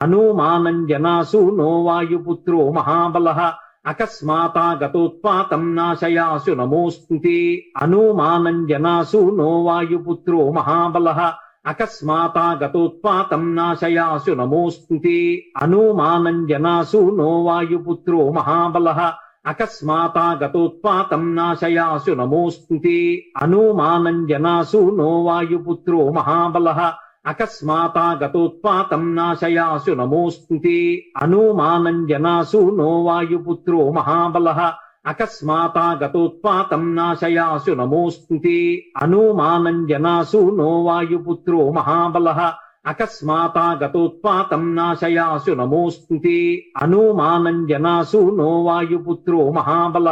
హనుమానంజనాసు no వాయుపుత్రో మహాబలః అకస్మాతాగతోత్పాతం నాశయాసు నమోస్తుతే హనుమానంజనాసు no వాయుపుత్రో మహాబలః అకస్మాతాగతోత్పాతం నాశయాసు నమోస్తుతే హనుమానంజనాసు no వాయుపుత్రో మహాబలః అకస్మాతాగతోత్పాతం నాశయాసు నమోస్తుతే హనుమానంజనాసు నో వాయుపుత్రో మహాబల అకస్మాతాగతోత్పాతం నాశయాసు నమోస్తుతే అనూమానంజనాసూ నో వాయుపుత్రో మహాబలః. అకస్మాతాగతోత్పాతం నాశయాసు నమోస్తుతే అనూమానంజనాసూ నో వాయుపుత్రో మహాబలః. అకస్మాతాగతోత్పాతం నాశయాసు నమోస్తుతే అనూమానంజనాసూ నో వాయుపుత్రో మహాబల.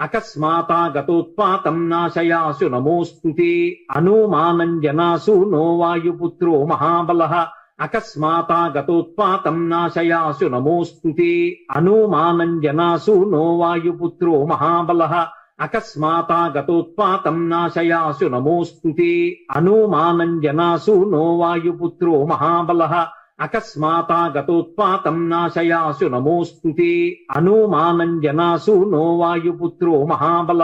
అకస్మాతా గతోత్పాతం నాశయాసు నమోస్తుతే అనూమానంజనాసూ నో వాయుపుత్రో మహాబల. అకస్మాతా గతోత్పాతం నాశయాసు నమోస్తుతే అనూమానంజనాసూ నో వాయుపుత్రో మహాబల. అకస్మాతా గతోత్పాతం నాశయాసు నమోస్తుతే అనూమానంజనాసూ నో వాయుపుత్రో మహాబల. అకస్మాతాగతోత్పాతం నాశయాసు నమోస్తుతే అనూమానంజనాసూ నో వాయుపుత్రో మహాబల।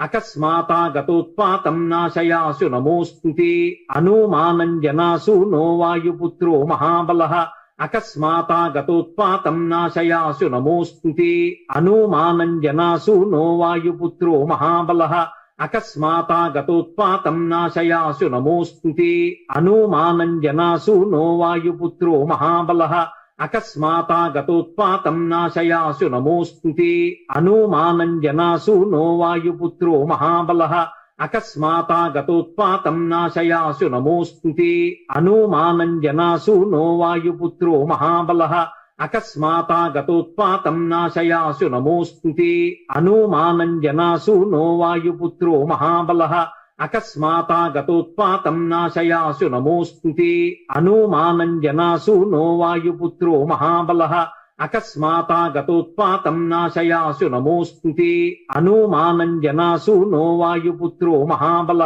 అకస్మాతాగతోత్పాతం నాశయాసు నమోస్తుతే అనూమానంజనాసూ నో వాయుపుత్రో మహాబల। అకస్మాతాగతోత్పాతం నాశయాసు నమోస్తుతే అనూమానంజనాసూ నో వాయుపుత్రో మహాబల। అకస్మాతా గతోత్పాతం నాశయాసు నమోస్తుతే అనూమానంజనాసూ నో వాయుపుత్రో మహాబల. అకస్మాతా గతోత్పాతం నాశయాసు నమోస్తుతే అనూమానంజనాసూ నో వాయుపుత్రో మహాబల. అకస్మాతా గతోత్పాతం నాశయాసు నమోస్తుతే అనూమానంజనాసూ నో వాయుపుత్రో మహాబల. అకస్మాతాగతోత్పాతం నాశయాసు నమోస్తుతే అనూమానంజనాసూ నో వాయుపుత్రో మహాబలః. అకస్మాతాగతోత్పాతం నాశయాసు నమోస్తుతే అనూమానంజనాసూ నో వాయుపుత్రో మహాబలః. అకస్మాతాగతోత్పాతం నాశయాసు నమోస్తుతే అనూమానంజనాసూ నో వాయుపుత్రో మహాబల.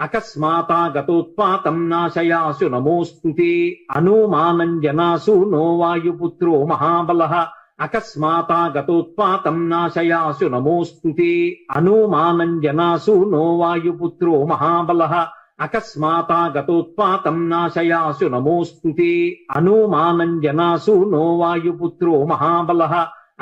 అకస్మాతాగతోత్పాతం నాశయాసు నమోస్తుతే అనూమానంజనాసూ నో వాయుపుత్రో మహాబలః. అకస్మాతాగతోత్పాతం నాశయాసు నమోస్తుతే అనూమానంజనాసూ నో వాయుపుత్రో మహాబలః. అకస్మాతాగతోత్పాతం నాశయాసు నమోస్తుతే అనూమానంజనాసూ నో వాయుపుత్రో మహాబల.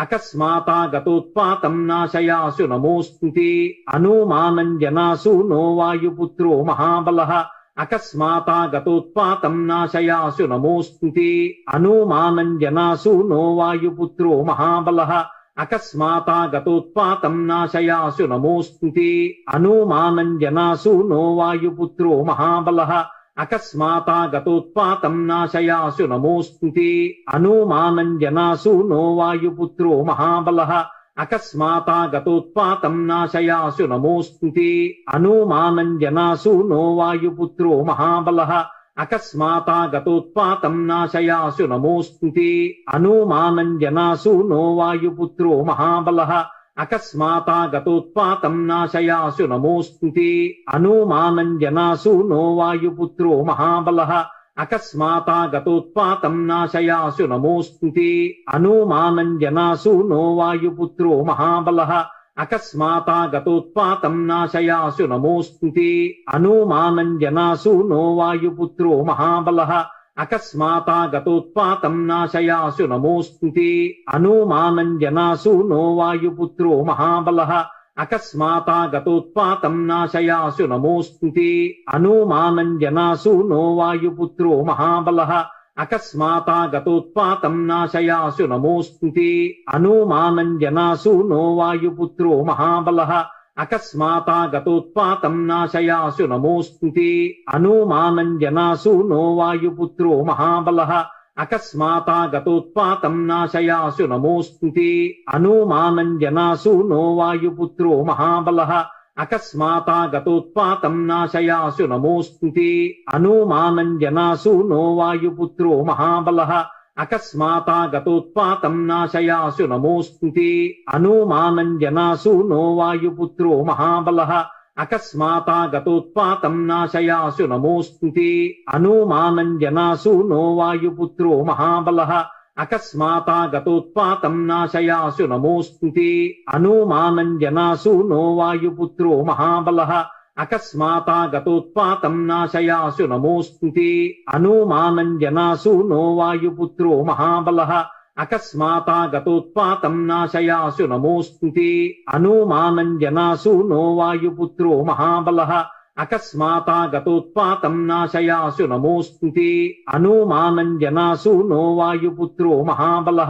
అకస్మాతాగతోత్పాతం నాశయాసు నమోస్తుతే అనూమానంజనాసూ నో వాయుపుత్రో మహాబల। అకస్మాతాగతోత్పాతం నాశయాసు నమోస్తుతే అనూమానంజనాసూ నో వాయుపుత్రో మహాబల। అకస్మాతాగతోత్పాతం నాశయాసు నమోస్తుతే అనూమానంజనాసూ నో వాయుపుత్రో మహాబల। అకస్మాతా గతోత్పాతం నాశయాసు నమోస్తుతే అనూమానంజనాసూ నో వాయుపుత్రో మహాబల. అకస్మాతా గతోత్పాతం నాశయాసు నమోస్తుతే అనూమానంజనాసూ నో వాయుపుత్రో మహాబల. అకస్మాతా గతోత్పాతం నాశయాసు నమోస్తుతే అనూమానంజనాసూ నో వాయుపుత్రో మహాబల. అకస్మాతా గతోత్పాతం నాశయాసు నమోస్తుతే అనూమానంజనాసూ నో వాయుపుత్రో మహాబల. అకస్మాతా గతోత్పాతం నాశయాసు నమోస్తుతే అనూమానంజనాసూ నో వాయుపుత్రో మహాబల. అకస్మాతా గతోత్పాతం నాశయాసు నమోస్తుతే అనూమానంజనాసూ నో వాయుపుత్రో మహాబల. అకస్మాతాగతోత్పాతం నాశయాసు నమోస్తుతే అనూమానంజనాసూ నో వాయుపుత్రో మహాబలః. అకస్మాతాగతోత్పాతం నాశయాసు నమోస్తుతే అనూమానంజనాసూ నో వాయుపుత్రో మహాబలః. అకస్మాతాగతోత్పాతం నాశయాసు నమోస్తుతే అనూమానంజనాసూ నో వాయుపుత్రో మహాబల. అకస్మాతాగతోత్పాతం నాశయాసు నమోస్తుతే అనూమానంజనాసూ నో వాయుపుత్రో మహాబలః. అకస్మాతాగతోత్పాతం నాశయాసు నమోస్తుతే అనూమానంజనాసూ నో వాయుపుత్రో మహాబలః. అకస్మాతాగతోత్పాతం నాశయాసు నమోస్తుతే అనూమానంజనాసూ నో వాయుపుత్రో మహాబల. అకస్మాతా గతోత్పాతం నాశయాసు నమోస్తుతే అనూమానంజనాసు నో వాయుపుత్రో మహాబల. అకస్మాతా గతోత్పాతం నాశయాసు నమోస్తుతే అనూమానంజనాసు నో వాయుపుత్రో మహాబల. అకస్మాతా గతోత్పాతం నాశయాసు నమోస్తుతే అనూమానంజనాసు నో వాయుపుత్రో మహాబల. అకస్మాతా నాశయాసు నాశయాసు అనుమానం జనాసు నో వాయుపుత్రో మహాబల. అకస్మాతా నాశయాసు నాశయాసు అనుమానం జనాసు నో వాయుపుత్రో మహాబల. అకస్మాతా నాశయాసు నాశయాసు అనుమానం జనాసు నో వాయుపుత్రో మహాబల.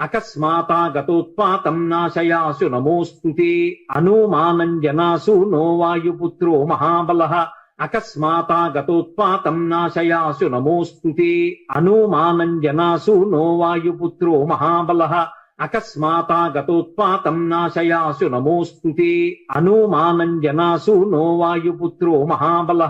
అకస్మాతా గతోత్పాతం నాశయాసు నమోస్తుతే అనూమానంజనాసు నో వాయుపుత్రో మహాబల. అకస్మాతా గతోత్పాతం నాశయాసు నమోస్తుతే అనూమానంజనాసు నో వాయుపుత్రో మహాబల. అకస్మాతా గతోత్పాతం నాశయాసు నమోస్తుతే అనూమానంజనాసు నో వాయుపుత్రో మహాబల.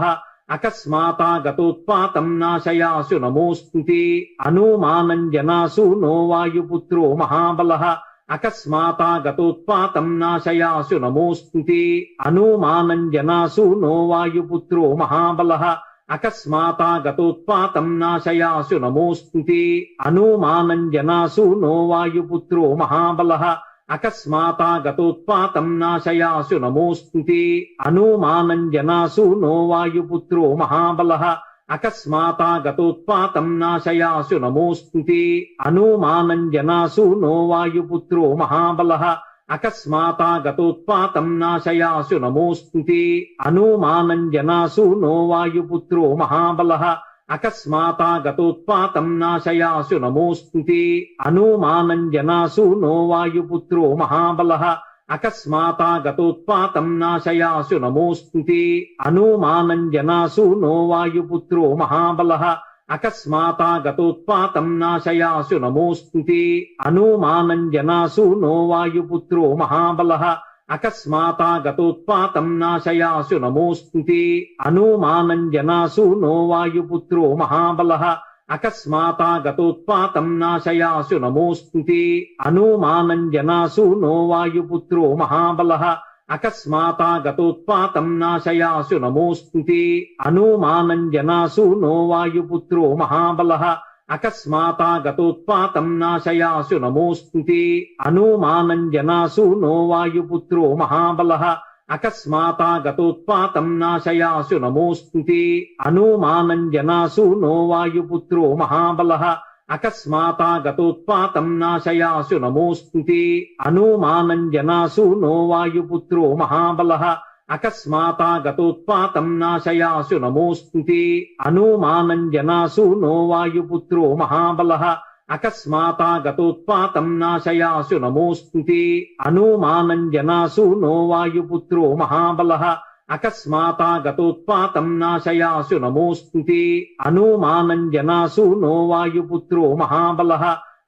అకస్మాతాగతోత్పాతం నాశయాసు నమోస్తుతే అనూమానంజనాసు నో వాయుపుత్రో మహాబల. అకస్మాతాగతోత్పాతం నాశయాసు నమోస్తుతే అనూమానంజనాసు నో వాయుపుత్రో మహాబల. అకస్మాతాగతోత్పాతం నాశయాసు నమోస్తుతే అనూమానంజనాసు నో వాయుపుత్రో మహాబల. అకస్మాతా గతోత్పాతం నాశయాసు నమోస్తుతే అనూమానంజనాసు నో వాయుపుత్రో మహాబల. అకస్మాతా గతోత్పాతం నాశయాసు నమోస్తుతే అనూమానంజనాసు నో వాయుపుత్రో మహాబల. అకస్మాతా గతోత్పాతం నాశయాసు నమోస్తుతే అనూమానంజనాసు నో వాయుపుత్రో మహాబల. అకస్మాతా గతోత్పాతం నాశయాసు నమోస్తుతే అనూమానంజనాసు నో వాయుపుత్రో మహాబల. అకస్మాతా గతోత్పాతం నాశయాసు నమోస్తుతే అనూమానంజనాసు నో వాయుపుత్రో మహాబల. అకస్మాతా గతోత్పాతం నాశయాసు నమోస్తుతే అనూమానంజనాసు నో వాయుపుత్రో మహాబల. అకస్మాతా గతోత్పాతం నాశయాసు నమోస్తుతే అనూమానంజనాసు నో వాయుపుత్రో మహాబల. అకస్మాతా గతోత్పాతం నాశయాసు నమోస్తుతే అనూమానంజనాసు నో వాయుపుత్రో మహాబల. అకస్మాతా గతోత్పాతం నాశయాసు నమోస్తుతే అనూమానంజనాసు నో వాయుపుత్రో మహాబల. అకస్మాతా గతోత్పాతం నాశయాసు నమోస్తుతే అనూమానంజనాసు నో వాయుపుత్రో మహాబల. అకస్మాతా గతోత్పాతం నాశయాసు నమోస్తుతే అనూమానంజనాసు నో వాయుపుత్రో మహాబల. అకస్మాతా గతోత్పాతం నాశయాసు నమోస్తుతే అనూమానంజనాసు నో వాయుపుత్రో మహాబల. అకస్మాతా గతోత్పాతం నాశయాసు నమోస్తుతే అనూమానంజనాసు నో వాయుపుత్రో మహాబల. అకస్మాతా గతోత్పాతం నాశయాసు నమోస్తుతే అనూమానంజనాసు నో వాయుపుత్రో మహాబల. అకస్మాతా గతోత్పాతం నాశయాసు నమోస్తుతే అనూమానంజనాసు నో వాయుపుత్రో మహాబల.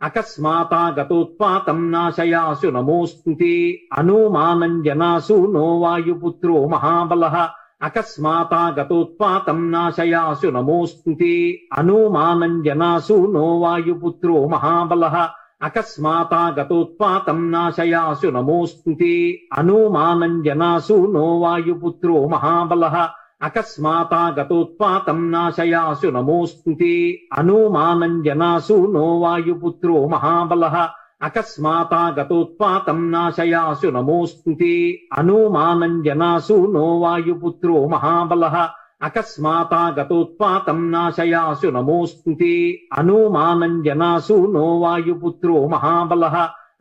అకస్మాతా గతోత్పాతం నాశయాసు నమోస్తుతే అనూమానంజనాసు నో వాయుపుత్రో మహాబల. అకస్మాతా గతోత్పాతం నాశయాసు నమోస్తుతే అనూమానంజనాసు నో వాయుపుత్రో మహాబల. అకస్మాతా గతోత్పాతం నాశయాసు నమోస్తుతే అనూమానంజనాసు నో వాయుపుత్రో మహాబల. అకస్మాతా గతోత్పాతం నాశయాసు నమోస్తుతే అనూమానంజనాసు నో వాయుపుత్రో మహాబల. అకస్మాతా గతోత్పాతం నాశయాసు నమోస్తుతే అనూమానంజనాసు నో వాయుపుత్రో మహాబల. అకస్మాతా గతోత్పాతం నాశయాసు నమోస్తుతే అనూమానంజనాసు నో వాయుపుత్రో మహాబల.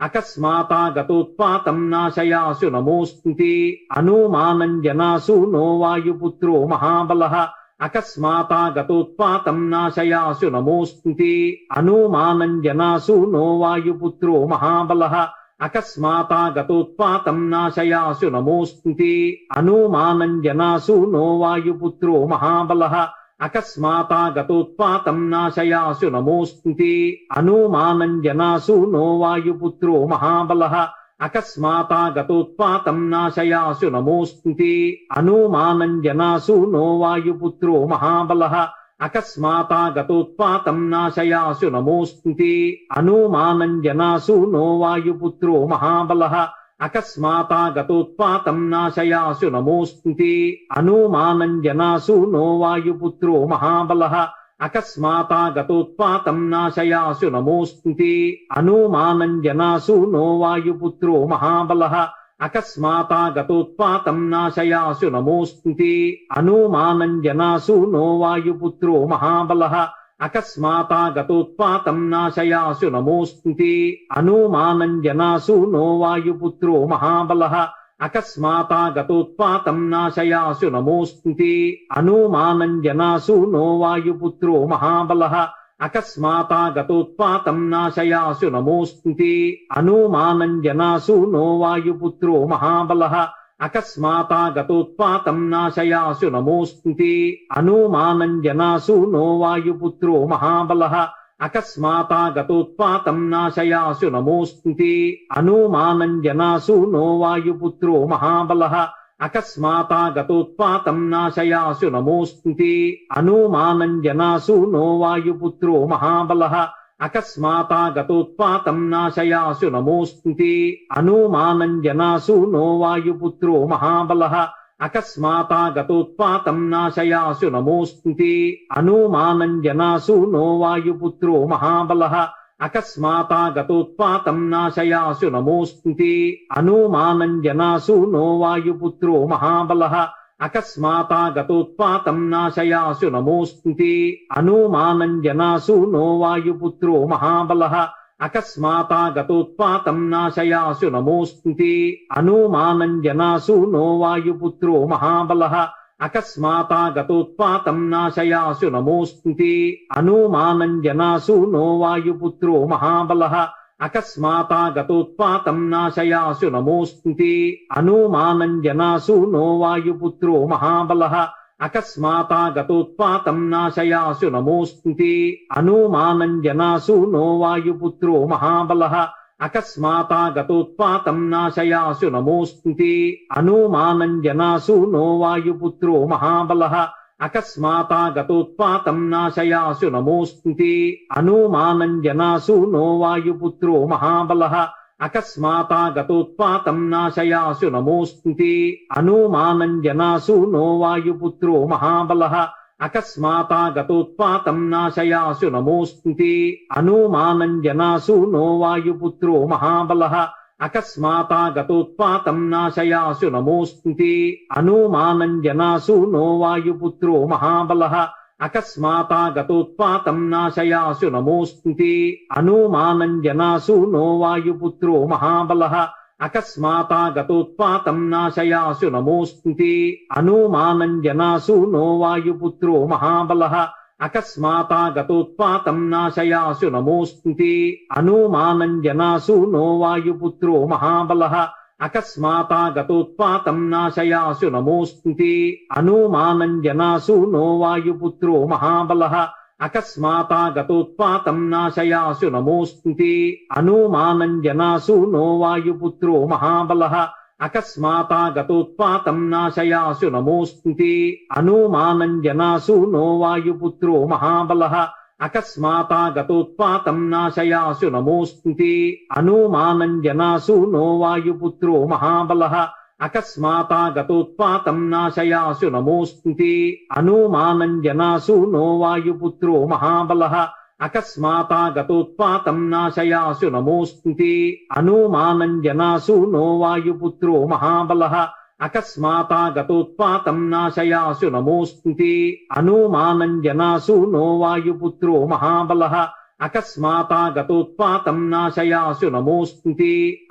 అకస్మాతాగతోత్పాతం నాశయాసు నమోస్తుతే అనూమానంజనాసు నో వాయుపుత్రో మహాబల. అకస్మాతాగతోత్పాతం నాశయాసు నమోస్తుతే అనూమానంజనాసు నో వాయుపుత్రో మహాబల. అకస్మాతాగతోత్పాతం నాశయాసు నమోస్తుతే అనూమానంజనాసు నో వాయుపుత్రో మహాబల. అకస్మాతా గతోత్పాతం నాశయాసు నమోస్తుతే అనూమానంజనాసు నో వాయుపుత్రో మహాబల. అకస్మాతా గతోత్పాతం నాశయాసు నమోస్తుతే అనూమానంజనాసు నో వాయుపుత్రో మహాబల. అకస్మాతా గతోత్పాతం నాశయాసు నమోస్తుతే అనూమానంజనాసు నో వాయుపుత్రో మహాబల. అకస్మాతాగతోత్పాతం నాశయాసు నమోస్తుతే అనుమానంజనాసు నో వాయుపుత్రో మహాబలః. అకస్మాతాగతోత్పాతం నాశయాసు నమోస్తుతే అనుమానంజనాసు నో వాయుపుత్రో మహాబలః. అకస్మాతాగతోత్పాతం నాశయాసు నమోస్తుతే అనుమానంజనాసు నో వాయుపుత్రో మహాబల. అకస్మాతా గతోత్పాతం నాశయాసు నమోస్తుతే అనుమానంజనాసు నో వాయుపుత్రో మహాబల. అకస్మాతా గతోత్పాతం నాశయాసు నమోస్తుతే అనుమానంజనాసు నో వాయుపుత్రో మహాబల. అకస్మాతా గతోత్పాతం నాశయాసు నమోస్తుతే అనుమానంజనాసు నో వాయుపుత్రో మహాబల. అకస్మాతా గతోత్పాతం నాశయాసు నమోస్తుతే అనుమానంజనాసు నో వాయుపుత్రో మహాబల। అకస్మాతా గతోత్పాతం నాశయాసు నమోస్తుతే అనుమానంజనాసు నో వాయుపుత్రో మహాబల। అకస్మాతా గతోత్పాతం నాశయాసు నమోస్తుతే అనుమానంజనాసు నో వాయుపుత్రో మహాబల। అకస్మాతాగతోత్పాతం నాశయాసు నమోస్తుతే అనుమానంజనాసు నో వాయుపుత్రో మహాబలః. అకస్మాతాగతోత్పాతం నాశయాసు నమోస్తుతే అనుమానంజనాసు నో వాయుపుత్రో మహాబలః. అకస్మాతాగతోత్పాతం నాశయాసు నమోస్తుతే అనుమానంజనాసు నో వాయుపుత్రో మహాబల. అకస్మాతా గతోత్పాతం నాశయాసు నమోస్తుతే అనుమానంజనాసు నో వాయుపుత్రో మహాబల. అకస్మాతా గతోత్పాతం నాశయాసు నమోస్తుతే అనుమానంజనాసు నో వాయుపుత్రో మహాబల. అకస్మాతా గతోత్పాతం నాశయాసు నమోస్తుతే అనుమానంజనాసు నో వాయుపుత్రో మహాబల. అకస్మాతా గతోత్పాతం నాశయాసు నమోస్తుతే అనుమానంజనాసు నో వాయుపుత్రో మహాబల. అకస్మాతా గతోత్పాతం నాశయాసు నమోస్తుతే అనుమానంజనాసు నో వాయుపుత్రో మహాబల. అకస్మాతా గతోత్పాతం నాశయాసు నమోస్తుతే అనుమానంజనాసు నో వాయుపుత్రో మహాబల. అకస్మాతా గతోత్పాతం నాశయాసు నమోస్తుతే అనుమానంజనాసు నో వాయుపుత్రో మహాబల. అకస్మాతా గతోత్పాతం నాశయాసు నమోస్తుతే అనుమానంజనాసు నో వాయుపుత్రో మహాబల. అకస్మాతా గతోత్పాతం నాశయాసు నమోస్తుతే అనుమానంజనాసు నో వాయుపుత్రో మహాబల. అకస్మాతాగతోత్పాతం నాశయాసు నమోస్తుతే అనుమానంజనాసు నో వాయుపుత్రో మహాబలః। అకస్మాతాగతోత్పాతం నాశయాసు నమోస్తుతే అనుమానంజనాసు నో వాయుపుత్రో మహాబలః। అకస్మాతాగతోత్పాతం నాశయాసు నమోస్తుతే అనుమానంజనాసు నో వాయుపుత్రో మహాబల। అకస్మాతా గతోత్పాతం నాశయాసు నమోస్తుతే అనుమానంజనాసు నో వాయుపుత్రో మహాబల. అకస్మాతా గతోత్పాతం నాశయాసు నమోస్తుతే అనుమానంజనాసు నో వాయుపుత్రో మహాబల. అకస్మాతా గతోత్పాతం నాశయాసు నమోస్తుతే అనుమానంజనాసు నో వాయుపుత్రో మహాబల. అకస్మాతా గతోత్పాతం నాశయాసు నమోస్తుతే అనుమానంజనాసు నో వాయుపుత్రో మహాబల. అకస్మాతా గతోత్పాతం నాశయాసు నమోస్తుతే అనుమానంజనాసు నో వాయుపుత్రో మహాబల. అకస్మాతా గతోత్పాతం నాశయాసు నమోస్తుతే అనుమానంజనాసు నో వాయుపుత్రో మహాబల. అకస్మాతాగతోత్పాతం నాశయాసు నమోస్తుతే అనుమానంజనాసు నో వాయుపుత్రో మహాబల. అకస్మాతాగతోత్పాతం నాశయాసు నమోస్తుతే అనుమానంజనాసు నో వాయుపుత్రో మహాబల. అకస్మాతాగతోత్పాతం నాశయాసు నమోస్తుతే